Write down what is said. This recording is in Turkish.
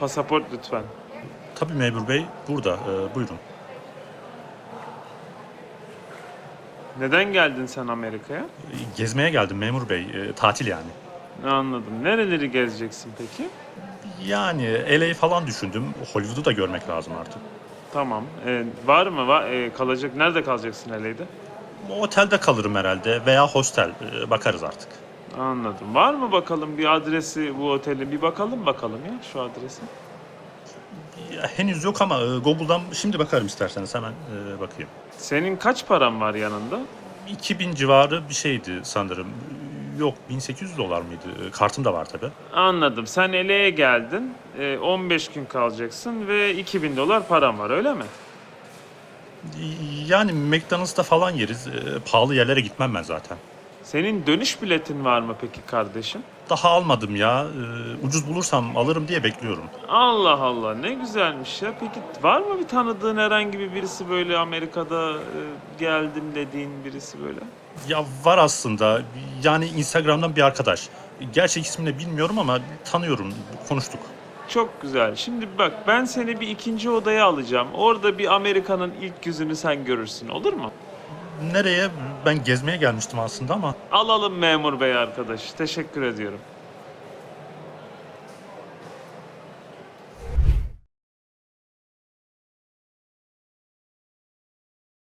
Pasaport lütfen. Tabii memur bey burada. Ee, buyurun. Neden geldin sen Amerika'ya? Ee, Gezmeye geldim memur bey. Ee, tatil yani. Anladım. Nereleri gezeceksin peki? Yani LA falan düşündüm. Hollywood'u da görmek lazım artık. Tamam. Ee, var mı? Va- ee, kalacak. Nerede kalacaksın LA'de? Otelde kalırım herhalde veya hostel. Ee, bakarız artık. Anladım. Var mı bakalım bir adresi bu otelin? Bir bakalım bakalım ya şu adresi. Ya, henüz yok ama e, Google'dan şimdi bakarım isterseniz hemen e, bakayım. Senin kaç paran var yanında? 2000 civarı bir şeydi sanırım. Yok 1800 dolar mıydı? E, Kartım da var tabii. Anladım. Sen LA'ye geldin. Ee, 15 gün kalacaksın ve 2000 dolar paran var öyle mi? Yani McDonald's'ta falan yeriz. E, Pahalı yerlere gitmem ben zaten. Senin dönüş biletin var mı peki kardeşim? Daha almadım ya. E, Ucuz bulursam alırım diye bekliyorum. Allah Allah ne güzelmiş ya. Peki var mı bir tanıdığın herhangi bir birisi böyle Amerika'da e, geldim dediğin birisi böyle? Ya var aslında. Yani Instagram'dan bir arkadaş. Gerçek ismini bilmiyorum ama tanıyorum. Konuştuk. Çok güzel. Şimdi bak ben seni bir ikinci odaya alacağım. Orada bir Amerika'nın ilk yüzünü sen görürsün olur mu? Nereye? Ben gezmeye gelmiştim aslında ama Alalım memur bey arkadaş. Teşekkür ediyorum.